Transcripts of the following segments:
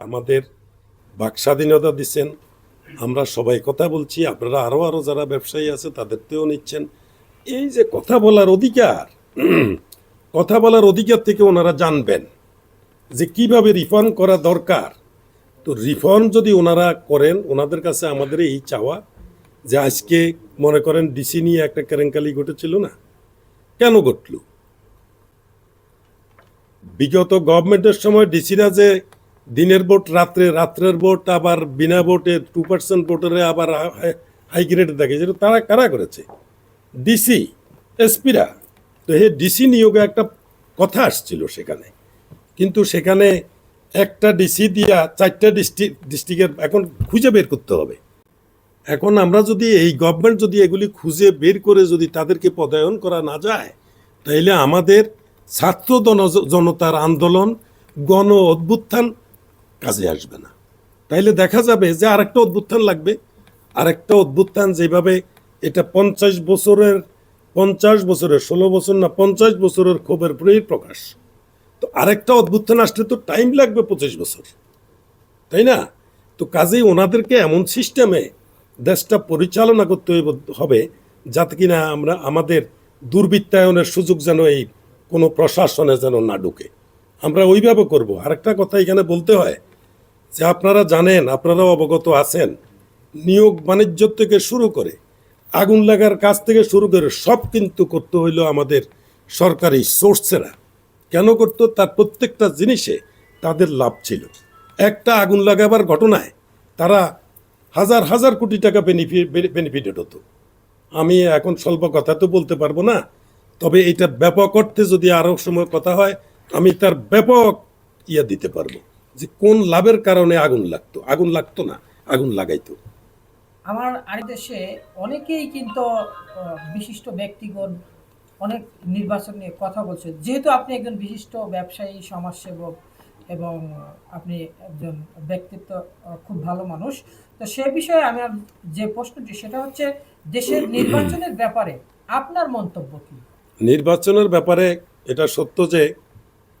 আমাদের বাক স্বাধীনতা দিচ্ছেন। আমরা সবাই কথা বলছি, আপনারা আরও আরও যারা ব্যবসায়ী আছে তাদেরতেও নিচ্ছেন। এই যে কথা বলার অধিকার, কথা বলার অধিকার থেকে ওনারা জানবেন যে কীভাবে রিফর্ম করা দরকার। তো রিফর্ম যদি ওনারা করেন, ওনাদের কাছে আমাদের এই চাওয়া যে আজকে মনে করেন ডিসি নিয়ে একটা কেরেঙ্কালি ঘটেছিল না? কেন ঘটল? বিগত গভর্নমেন্টের সময় ডিসিরা যে দিনের ভোট, রাত্রে, রাত্রের ভোট, আবার বিনা ভোটে টু পার্সেন্ট ভোটারে আবার হাই গ্রেড দেখে। যেটা তারা, কারা করেছে? ডিসি এসপিরা তো হে ডিসি নিয়োগে একটা কথা আসছিল সেখানে। কিন্তু সেখানে একটা ডিসি দিয়া চারটা ডিস্ট্রিক্ট ডিস্ট্রিক্টের এখন খুঁজে বের করতে হবে। এখন আমরা যদি এই গভর্নমেন্ট যদি এগুলি খুঁজে বের করে যদি তাদেরকে পদায়ন করা না যায় তাহলে আমাদের ছাত্র জন- জনতার আন্দোলন, গণ অভ্যুত্থান কাজে আসবে না। তাইলে দেখা যাবে যে আরেকটা অভ্যুত্থান লাগবে। আরেকটা অভ্যুত্থান যেভাবে এটা পঞ্চাশ বছরের পঞ্চাশ বছরের, ষোলো বছর না, পঞ্চাশ বছরের ক্ষোভের বহির প্রকাশ। তো আরেকটা অভ্যুত্থান আসলে তো টাইম লাগবে পঁচিশ বছর। তাই না? তো কাজেই ওনাদেরকে এমন সিস্টেমে দেশটা পরিচালনা করতে হবে, যাতে কিনা আমরা আমাদের দুর্বৃত্তায়নের সুযোগ যেন এই কোনো প্রশাসনে যেন না ঢুকে। আমরা ওইভাবে করব। আরেকটা কথা এখানে বলতে হয় যে আপনারা জানেন, আপনারাও অবগত আছেন, নিয়োগ বাণিজ্য থেকে শুরু করে আগুন লাগার কাজ থেকে শুরু করে সব কিন্তু করতে হইল আমাদের সরকারি সোর্সেরা। কেন করতো? তার প্রত্যেকটা জিনিসে তাদের লাভ ছিল। একটা আগুন লাগাবার ঘটনায় তারা হাজার হাজার কোটি টাকা বেনিফিট বেনিফিটেড হতো। আমি এখন স্বল্প কথা তো বলতে পারব না, তবে এটা ব্যাপক অর্থে যদি আরও সময় কথা হয়, আমি তার ব্যাপক ইয়া দিতে পারব। যে কোন লাভের কারণে আগুন লাগতো? আগুন লাগতো না আগুন লাগাইতো। আমার আর দেশে অনেকেই কিন্তু বিশিষ্ট ব্যক্তিগণ অনেক নির্বাচন নিয়ে কথা বলছে। যেহেতু আপনি একজন বিশিষ্ট ব্যবসায়ী সমাজসেবক এবং আপনি একজন ব্যক্তিত্ব খুব ভালো মানুষ তো সে বিষয়ে আমার যে প্রশ্নটি সেটা হচ্ছে দেশের নির্বাচনের ব্যাপারে আপনার মন্তব্য কি? নির্বাচনের ব্যাপারে এটা সত্য যে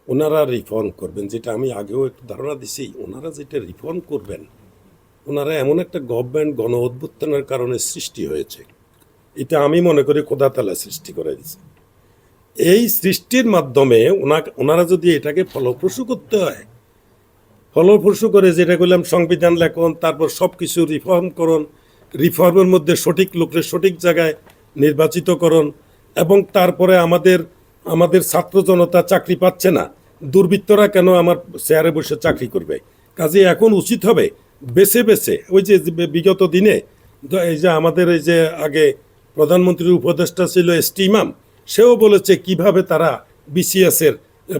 ওনারা রিফর্ম করবেন, যেটা আমি আগেও একটু ধারণা দিছি, ওনারা যেটা রিফর্ম করবেন, ওনারা এমন একটা গভর্নমেন্ট গণ অভ্যুত্থানের কারণে সৃষ্টি হয়েছে। এটা আমি মনে করি খোদাতালা সৃষ্টি করে দিছে এই সৃষ্টির মাধ্যমে ওনা ওনারা যদি এটাকে ফলপ্রসূ করতে হয়, ফলপ্রসূ করে যেটা করলাম, সংবিধান লেখন, তারপর সব কিছু রিফর্ম করুন রিফর্মের মধ্যে সঠিক লোকের সঠিক জায়গায় নির্বাচিত করুন, এবং তারপরে আমাদের আমাদের ছাত্র জনতা চাকরি পাচ্ছে না দুর্বৃত্তরা কেন আমার চেয়ারে বসে চাকরি করবে? কাজে এখন উচিত হবে বেছে বেছে, ওই যে বিগত দিনে এই যে আমাদের এই যে আগে প্রধানমন্ত্রীর উপদেষ্টা ছিল এস টি ইমাম সেও বলেছে কীভাবে তারা বিসিএস এর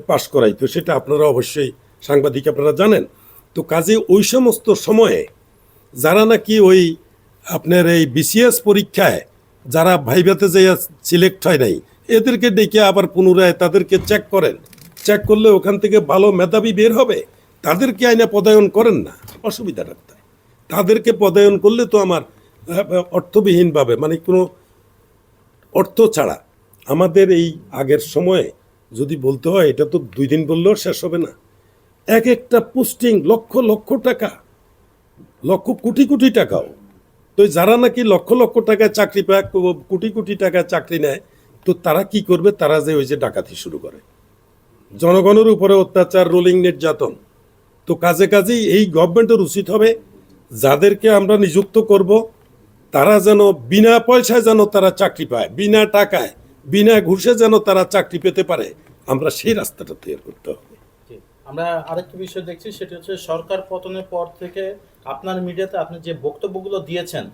পাশ করাইতো সেটা আপনারা অবশ্যই সাংবাদিক আপনারা জানেন। তো কাজে ওই সমস্ত সময়ে যারা নাকি ওই আপনার এই বিসিএস পরীক্ষায় যারা ভাইভাতে যে সিলেক্ট হয় নাই, এদেরকে ডেকে আবার পুনরায় তাদেরকে চেক করেন। চেক করলে ওখান থেকে ভালো মেধাবী বের হবে, তাদেরকে আইনে পদায়ন করেন না। অসুবিধাটা কোথায় তাদেরকে পদায়ন করলে তো আমার অর্থবিহীনভাবে মানে কোনো অর্থ ছাড়া। আমাদের এই আগের সময়ে যদি বলতে হয়, এটা তো দুই দিন বললেও শেষ হবে না। এক একটা পোস্টিং লক্ষ লক্ষ টাকা, লক্ষ কোটি কোটি টাকাও। তো যারা নাকি লক্ষ লক্ষ টাকায় চাকরি পায় কোটি কোটি টাকায় চাকরি নেয়, তো তারা কি করবে? তারা যে ওই যে ডাকাতি শুরু করে। জনগণের উপরে অত্যাচার রোলিং নির্যাতন। তো কাজে কাজেই এই গভর্নমেন্টের উচিত হবে যাদেরকে আমরা নিযুক্ত করব তারা যেন বিনা পয়সায় যেন তারা চাকরি পায় বিনা টাকায় বিনা ঘুষে যেন তারা চাকরি পেতে পারে। আমরা সেই রাস্তাটা তৈরি করতে হবে। আমরা আরেকটি বিষয় দেখছি সেটি হচ্ছে সরকার পতনের পর থেকে আপনার মিডিয়াতে আপনি যে বক্তব্যগুলো দিয়েছেন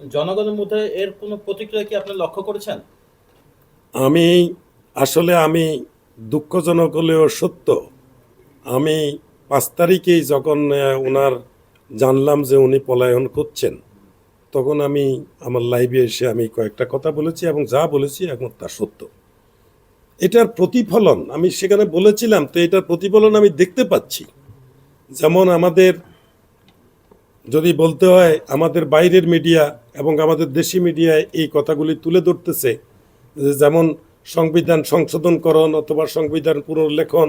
জনগণের মধ্যে এর কোনো প্রতিক্রিয়া কি আপনি লক্ষ্য করেছেন? আমি আসলে আমি দুঃখজনক হলেও সত্য। আমি পাঁচ তারিখেই যখন ওনার জানলাম যে উনি পলায়ন করছেন, তখন আমি আমার লাইভে এসে আমি কয়েকটা কথা বলেছি এবং যা বলেছি এখন তা সত্য। এটার প্রতিফলন, আমি সেখানে বলেছিলাম, তো এটার প্রতিফলন আমি দেখতে পাচ্ছি। যেমন আমাদের, যদি বলতে হয়, আমাদের বাইরের মিডিয়া এবং আমাদের দেশি মিডিয়ায় এই কথাগুলি তুলে ধরতেছে যেমন সংবিধান সংশোধন সংশোধনকরণ অথবা সংবিধান পুনর্লেখন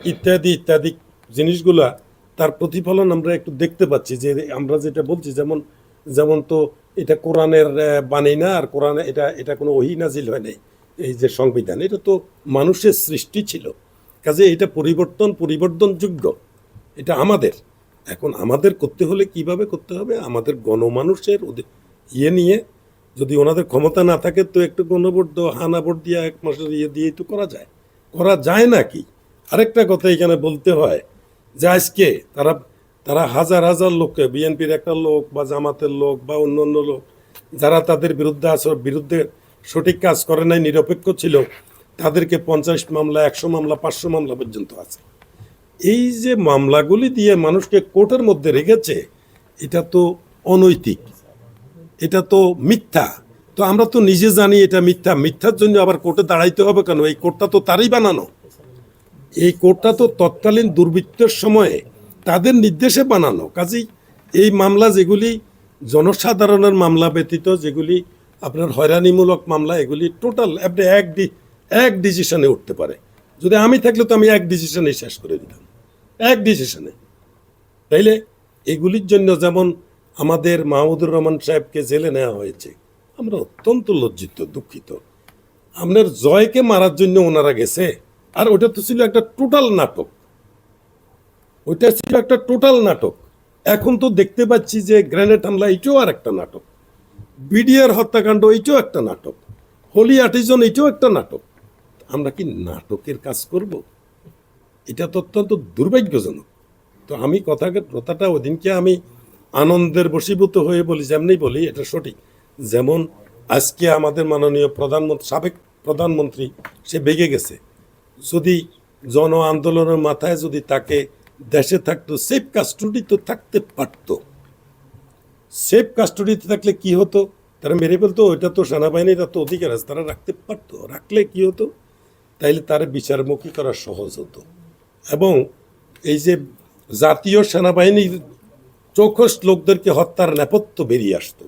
ইত্যাদি ইত্যাদি জিনিসগুলা তার প্রতিফলন আমরা একটু দেখতে পাচ্ছি যে আমরা যেটা বলছি, যেমন যেমন তো এটা কোরআনের বাণী না, আর কোরআনে এটা এটা কোনো অহিনাজিল হয় নাই, এই যে সংবিধান, এটা তো মানুষের সৃষ্টি ছিল। কাজে এটা পরিবর্তন, পরিবর্তনযোগ্য, এটা আমাদের। এখন আমাদের করতে হলে কীভাবে করতে হবে? আমাদের গণমানুষের ইয়ে নিয়ে যদি ওনাদের ক্ষমতা না থাকে তো একটু গণভোট দেওয়া, হানা ভোট দিয়ে এক মাসের ইয়ে দিয়ে তো করা যায়। করা যায় না কি? আরেকটা কথা এখানে বলতে হয় যে আজকে তারা তারা হাজার হাজার লোককে, বিএনপির একটা লোক বা জামাতের লোক বা অন্য অন্য লোক, যারা তাদের বিরুদ্ধে আসর বিরুদ্ধে সঠিক কাজ করে নাই, নিরপেক্ষ ছিল, তাদেরকে পঞ্চাশ মামলা, একশো মামলা, পাঁচশো মামলা পর্যন্ত আছে। এই যে মামলাগুলি দিয়ে মানুষকে কোর্টের মধ্যে রেখেছে, এটা তো অনৈতিক। এটা তো মিথ্যা। তো আমরা তো নিজে জানি এটা মিথ্যা। মিথ্যার জন্য আবার কোর্টে দাঁড়াইতে হবে কেন? এই কোর্টটা তো তারই বানানো। এই কোর্টটা তো তৎকালীন দুর্বৃত্তের সময়ে তাদের নির্দেশে বানানো। কাজেই এই মামলা যেগুলি জনসাধারণের মামলা ব্যতীত, যেগুলি আপনার হয়রানিমূলক মামলা, এগুলি টোটাল আপনি এক ডি এক ডিসিশনে উঠতে পারে। যদি আমি থাকলে তো আমি এক ডিসিশনে শেষ করে দিতাম। এক ডিসিশনে। তাইলে এগুলির জন্য যেমন আমাদের মাহমুদুর রহমান সাহেবকে জেলে নেওয়া হয়েছে। আমরা অত্যন্ত লজ্জিত, দুঃখিত। আপনার জয়কে মারার জন্য ওনারা গেছে। আর ওটা তো ছিল একটা টোটাল নাটক। ওইটা ছিল একটা টোটাল নাটক। এখন তো দেখতে পাচ্ছি যে গ্রেনেড হামলা এটাও আর একটা নাটক। বিডিআর হত্যাকাণ্ড, এইটাও একটা নাটক। হোলি আর্টিজন, এইটাও একটা নাটক। আমরা কি নাটকের কাজ করব? এটা তো অত্যন্ত দুর্ভাগ্যজনক। তো আমি কথাকে, কথাটা ওদিনকে আমি আনন্দের বশীভূত হয়ে বলি যেমনি বলি, এটা সঠিক। যেমন আজকে আমাদের মাননীয় প্রধানমন্ত্রী, সাবেক প্রধানমন্ত্রী, সে বেগে গেছে। যদি জন আন্দোলনের মাথায় যদি তাকে দেশে থাকতো, সেফ কাস্টডি তো থাকতে পারতো। সেফ কাস্টডিতে থাকলে কি হতো? তারা মেরে ফেলতো, ওইটা তো সেনাবাহিনীর তো অধিকার আছে, তারা রাখতে পারতো। রাখলে কি হতো? তাইলে তারা বিচারমুখী করা সহজ হতো। এবং এই যে জাতীয় সেনাবাহিনীর চৌখস লোকদেরকে হত্যার নেপথ্য বেরিয়ে আসতো।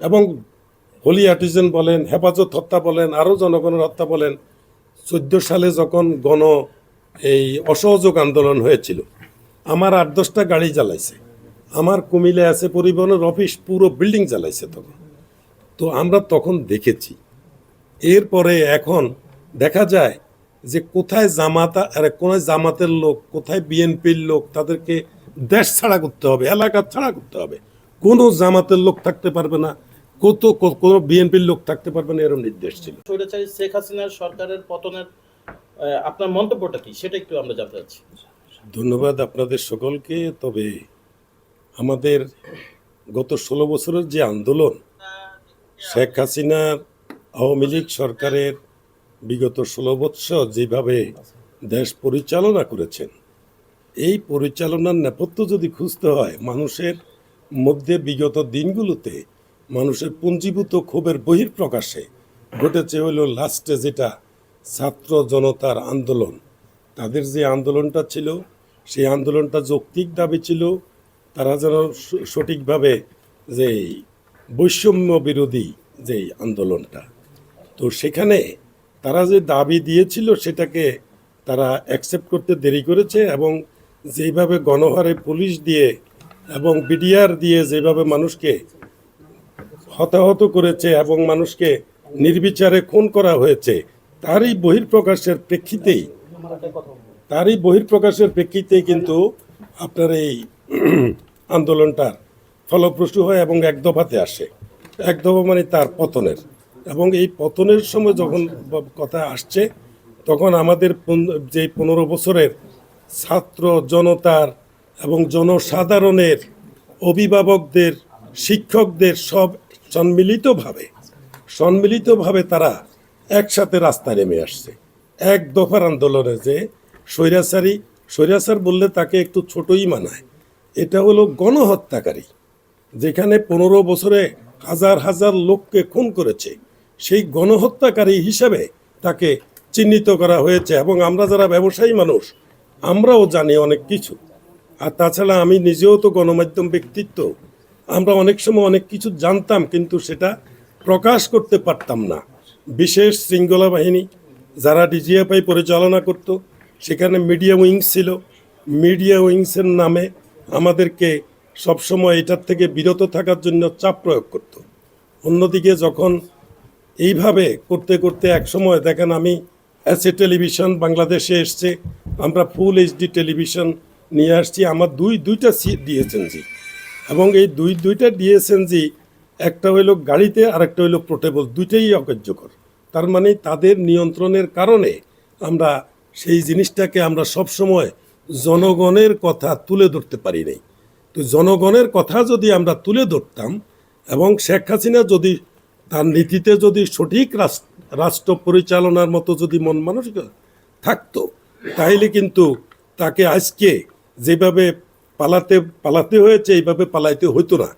এবং হোলি আর্টিজেন বলেন, হেফাজত হত্যা বলেন, আরও জনগণের হত্যা বলেন, চোদ্দ সালে যখন গণ এই অসহযোগ আন্দোলন হয়েছিল, আমার আট দশটা গাড়ি জ্বালাইছে। আমার কুমিলে আছে পরিবহনের অফিস, পুরো বিল্ডিং জ্বালাইছে তখন। তো আমরা তখন দেখেছি। এরপরে এখন দেখা যায় যে কোথায় জামাতা, আরে কোথায় জামাতের লোক, কোথায় বিএনপির লোক, তাদেরকে দেশ ছাড়া করতে হবে এলাকা ছাড়া করতে হবে। কোনো জামাতের লোক থাকতে পারবে না কত কোনো বিএনপির লোক থাকতে পারবে না এরকম নির্দেশ ছিল। স্বৈরাচারী শেখ হাসিনার সরকারের পতনের আপনার মন্তব্যটা কি? সেটা একটু আমরা জানতে চাচ্ছি। ধন্যবাদ আপনাদের সকলকে তবে আমাদের গত ষোলো বছরের যে আন্দোলন শেখ হাসিনার আওয়ামী লীগ সরকারের বিগত ষোলো বৎসর যেভাবে দেশ পরিচালনা করেছেন এই পরিচালনার নেপথ্য যদি খুঁজতে হয়, মানুষের মধ্যে বিগত দিনগুলোতে মানুষের পুঞ্জীভূত ক্ষোভের বহির্প্রকাশে ঘটেছে হলো লাস্টে যেটা ছাত্র জনতার আন্দোলন। তাদের যে আন্দোলনটা ছিল, সেই আন্দোলনটা যৌক্তিক দাবি ছিল, তারা যেন সঠিকভাবে যে বৈষম্য বিরোধী যে আন্দোলনটা। তো সেখানে তারা যে দাবি দিয়েছিল, সেটাকে তারা অ্যাকসেপ্ট করতে দেরি করেছে এবং যেভাবে গণহারে পুলিশ দিয়ে এবং বিডিআর দিয়ে যেভাবে মানুষকে হতাহত করেছে এবং মানুষকে নির্বিচারে খুন করা হয়েছে, তারই বহির্প্রকাশের প্রেক্ষিতেই, তারই বহির্প্রকাশের প্রেক্ষিতেই কিন্তু আপনার এই আন্দোলনটার ফলপ্রসূ হয় এবং এক দফাতে আসে। এক দফা মানে তার পতনের। এবং এই পতনের সময় যখন কথা আসছে, তখন আমাদের যে পনেরো বছরের ছাত্র জনতার এবং জনসাধারণের অভিভাবকদের, শিক্ষকদের সব সম্মিলিতভাবে সম্মিলিতভাবে তারা একসাথে রাস্তায় নেমে আসছে। এক দফার আন্দোলনে যে স্বৈরাচারী, স্বৈরাচার বললে তাকে একটু ছোটই মানায়। এটা হলো গণহত্যাকারী, যেখানে পনেরো বছরে হাজার হাজার লোককে খুন করেছে। সেই গণহত্যাকারী হিসাবে তাকে চিহ্নিত করা হয়েছে এবং আমরা যারা ব্যবসায়ী মানুষ আমরাও জানি অনেক কিছু। আর তাছাড়া আমি নিজেও তো গণমাধ্যম ব্যক্তিত্ব। আমরা অনেক সময় অনেক কিছু জানতাম, কিন্তু সেটা প্রকাশ করতে পারতাম না। বিশেষ শৃঙ্খলা বাহিনী, যারা ডিজিএফআই পরিচালনা করত, সেখানে মিডিয়া উইংস ছিল। মিডিয়া উইংসের নামে আমাদেরকে সবসময় এটার থেকে বিরত থাকার জন্য চাপ প্রয়োগ করত। অন্যদিকে যখন এইভাবে করতে করতে এক সময় দেখেন আমি এসে টেলিভিশন বাংলাদেশে এসছে। আমরা ফুল এইচডি টেলিভিশন নিয়ে আসছি। আমার দুই, দুইটা সি ডিএসএনজি এবং এই দুই, দুইটা ডিএসএনজি একটা হইল গাড়িতে আর একটা হইল পোর্টেবল। দুইটাই অকার্যকর তার মানে তাদের নিয়ন্ত্রণের কারণে আমরা সেই জিনিসটাকে আমরা সবসময় জনগণের কথা তুলে ধরতে পারি নাই। তো জনগণের কথা যদি আমরা তুলে ধরতাম এবং শেখ হাসিনা যদি তার নীতিতে যদি সঠিক রাস- রাষ্ট্র পরিচালনার মতো যদি মন মানসিকতা থাকতো তাইলে কিন্তু তাকে আজকে যেভাবে পালাতে পালাতে হয়েছে, এইভাবে পালাইতে হতো না।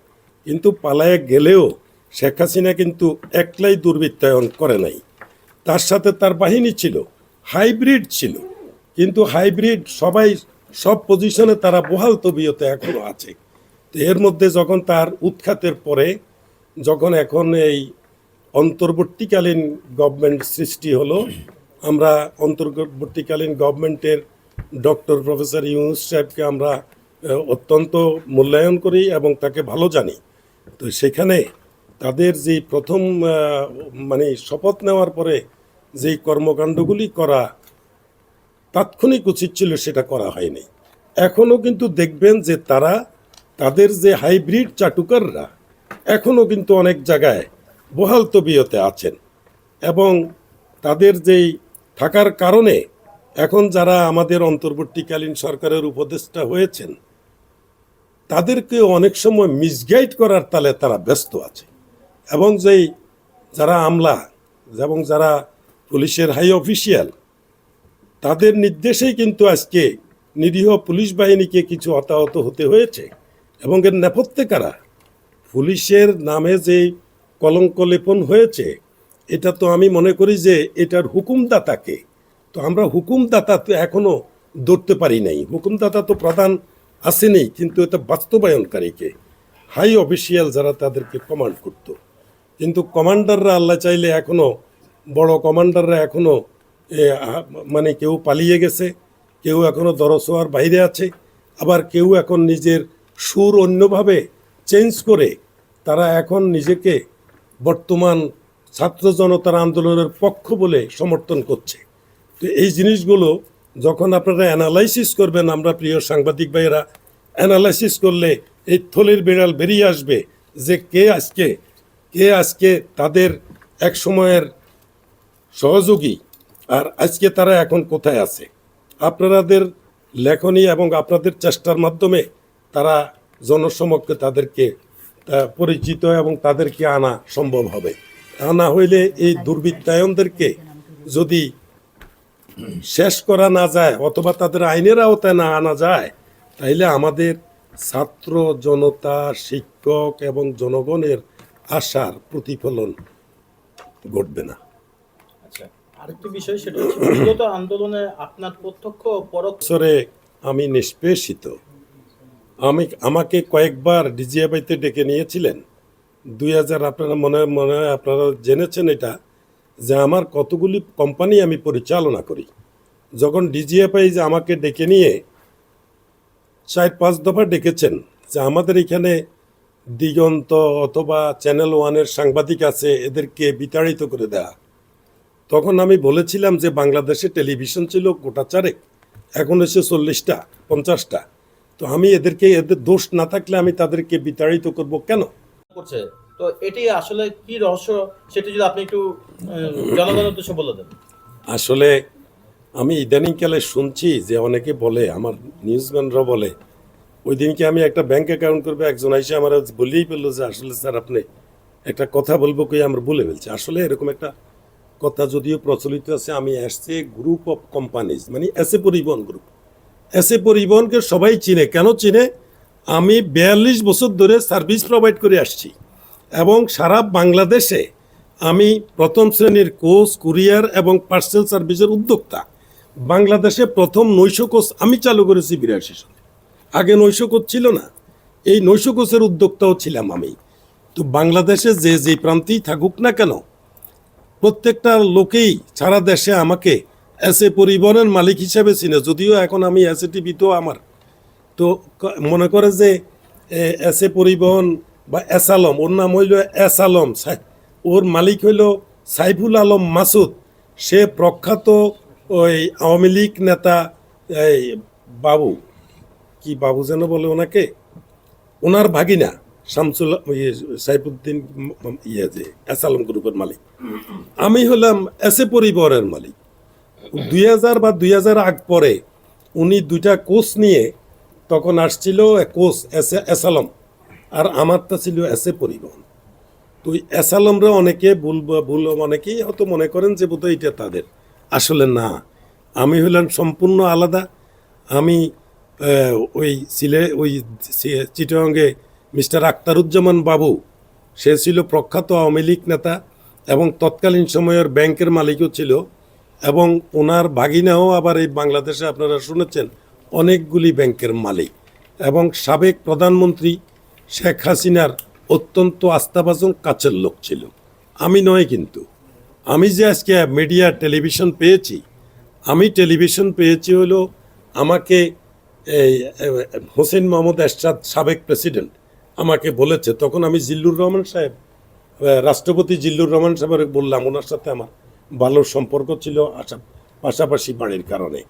কিন্তু পালায় গেলেও শেখ হাসিনা কিন্তু একলাই দুর্বৃত্তায়ন করে নাই। তার সাথে তার বাহিনী ছিল, হাইব্রিড ছিল। কিন্তু হাইব্রিড সবাই সব পজিশনে তারা বহাল তবিয়তে এখনও আছে। এর মধ্যে যখন তার উৎখাতের পরে, যখন এখন এই অন্তর্বর্তীকালীন গভর্নমেন্ট সৃষ্টি হলো। আমরা অন্তর্বর্তীকালীন গভর্নমেন্টের ডক্টর প্রফেসর ইউনুস সাহেবকে আমরা অত্যন্ত মূল্যায়ন করি এবং তাকে ভালো জানি। তো সেখানে তাদের যে প্রথম মানে শপথ নেওয়ার পরে যেই কর্মকাণ্ডগুলি করা তাৎক্ষণিক উচিত ছিল সেটা করা হয়নি। এখনও কিন্তু দেখবেন যে তারা তাদের যে হাইব্রিড চাটুকাররা এখনও কিন্তু অনেক জায়গায় বহাল তবিয়তে আছেন এবং তাদের যেই থাকার কারণে এখন যারা আমাদের অন্তর্বর্তীকালীন সরকারের উপদেষ্টা হয়েছেন, তাদেরকে অনেক সময় মিসগাইড করার তালে তারা ব্যস্ত আছে এবং যেই যারা আমলা এবং যারা পুলিশের হাই অফিসিয়াল তাদের নির্দেশেই কিন্তু আজকে নিরীহ পুলিশ বাহিনীকে কিছু হতাহত হতে হয়েছে এবং এর নেপথ্যে কারা? পুলিশের নামে যে কলঙ্ক লেপন হয়েছে, এটা তো আমি মনে করি যে এটার হুকুমদাতাকে। তো আমরা হুকুমদাতা তো এখনও ধরতে পারি নাই। হুকুমদাতা তো প্রধান আসেনি, কিন্তু এটা বাস্তবায়নকারীকে, হাই অফিসিয়াল যারা তাদেরকে কমান্ড করতো। কিন্তু কমান্ডাররা আল্লাহ চাইলে এখনও বড় কমান্ডাররা এখনও মানে কেউ পালিয়ে গেছে, কেউ এখনও দরসোয়ার বাইরে আছে, আবার কেউ এখন নিজের সুর অন্যভাবে চেঞ্জ করে তারা এখন নিজেকে বর্তমান ছাত্র জনতার আন্দোলনের পক্ষ বলে সমর্থন করছে। তো এই জিনিসগুলো যখন আপনারা অ্যানালাইসিস করবেন, আমরা প্রিয় সাংবাদিক ভাইয়েরা অ্যানালাইসিস করলে এই থলির বিড়াল বেরিয়ে আসবে যে কে আজকে কে আজকে তাদের এক সময়ের সহযোগী আর আজকে তারা এখন কোথায় আছে। আপনাদের লেখনী এবং আপনাদের চেষ্টার মাধ্যমে তারা জনসমক্ষে তাদেরকে পরিচিত এবং তাদেরকে আনা সম্ভব হবে। তা না হইলে এই দুর্বৃত্তায়নদেরকে যদি শেষ করা না যায় অথবা তাদের আইনের আওতায় না আনা যায় তাইলে আমাদের ছাত্র জনতা শিক্ষক এবং জনগণের আশার প্রতিফলন ঘটবে না। আচ্ছা আরেকটি বিষয় সেটা হচ্ছে আন্দোলনে আপনার প্রত্যক্ষ ও পরোক্ষ বছরে আমি নিষ্পেষিত। আমি আমাকে কয়েকবার ডিজিএফআইতে ডেকে নিয়েছিলেন। দুই হাজার আপনারা মনে মনে হয় আপনারা জেনেছেন এটা, যে আমার কতগুলি কোম্পানি আমি পরিচালনা করি। যখন ডিজিএফআই যে আমাকে ডেকে নিয়ে চার, পাঁচ দফা ডেকেছেন, যে আমাদের এখানে দিগন্ত অথবা চ্যানেল ওয়ানের সাংবাদিক আছে, এদেরকে বিতাড়িত করে দেয়া। তখন আমি বলেছিলাম যে বাংলাদেশে টেলিভিশন ছিল গোটা চারেক, এখন এসে চল্লিশটা, পঞ্চাশটা। তো আমি এদেরকে এদের দোষ না থাকলে আমি তাদেরকে বিতাড়িত করব কেন? করছে। তো এটি আসলে কি রহস্য সেটি যদি আপনি একটু উদ্দেশ্যে বলে দেন। আসলে আমি ইদানিংকালে শুনছি যে অনেকে বলে আমার নিউজম্যানরা বলে ওই দিনকে আমি একটা ব্যাংক অ্যাকাউন্ট করবে? একজন এসে আমার বলেই ফেলল যে আসলে স্যার আপনি একটা কথা বলব কই আমরা বলে ফেলছি। আসলে এরকম একটা কথা যদিও প্রচলিত আছে আমি আসছে গ্রুপ অফ কোম্পানিজ মানে এসে পরিবহন গ্রুপ এসে পরিবহনকে সবাই চিনে। কেন চিনে? আমি বিয়াল্লিশ বছর ধরে সার্ভিস প্রোভাইড করে আসছি এবং সারা বাংলাদেশে আমি প্রথম শ্রেণির কোচ কুরিয়ার এবং পার্সেল সার্ভিসের উদ্যোক্তা। বাংলাদেশে প্রথম নৈশ কোচ আমি চালু করেছি বিরাশি সালে। আগে নৈশ কোচ ছিল না। এই নৈশ কোচের উদ্যোক্তাও ছিলাম আমি। তো বাংলাদেশে যে যে প্রান্তেই থাকুক না কেন, প্রত্যেকটা লোকেই সারা দেশে আমাকে এস এ পরিবহনের মালিক হিসাবে চিনে যদিও এখন আমি এস এ টিভি তো আমার। তো মনে করে যে এস এ পরিবহন বা এস আলম ওর নাম হইল এস আলম সাই- ওর মালিক হইল সাইফুল আলম মাসুদ। সে প্রখ্যাত ওই আওয়ামী লীগ নেতা এই বাবু কি বাবু যেন বলে ওনাকে? ওনার ভাগিনা শামসুল ইয়ে, সাইফুদ্দিন ইয়ে যে এস আলম গ্রুপের মালিক। আমি হলাম এস পরিবহনের মালিক। দুই হাজার বা দুই হাজার আগ পরে উনি দুইটা কোচ নিয়ে তখন আসছিল coach S A S Alam আর আমারটা ছিল এস এ পরিবহন। তো এস আলমরা অনেকে ভুল ভুল অনেকেই হয়তো মনে করেন যে বোধহয় এটা তাদের। আসলে না, আমি হইলাম সম্পূর্ণ আলাদা। আমি ওই সিলে, ওই চিটাগাঙ্গে মিস্টার আক্তারুজ্জামান বাবু, সে ছিল প্রখ্যাত আওয়ামী লীগ নেতা এবং তৎকালীন সময়ের ব্যাংকের মালিকও ছিল। এবং ওনার বাগিনাও আবার এই বাংলাদেশে আপনারা শুনেছেন, অনেকগুলি ব্যাংকের মালিক এবং সাবেক প্রধানমন্ত্রী শেখ হাসিনার অত্যন্ত আস্থাভাজন কাছের লোক ছিল। আমি নয় কিন্তু। আমি যে আজকে মিডিয়া টেলিভিশন পেয়েছি, আমি টেলিভিশন পেয়েছি হলো আমাকে এই, হোসেন মোহাম্মদ এরশাদ সাবেক প্রেসিডেন্ট আমাকে বলেছে, তখন আমি জিল্লুর রহমান সাহেব রাষ্ট্রপতি জিল্লুর রহমান সাহেবের বললাম ওনার সাথে আমার ভালো সম্পর্ক ছিল আশা পাশাপাশি বাড়ির কারণে।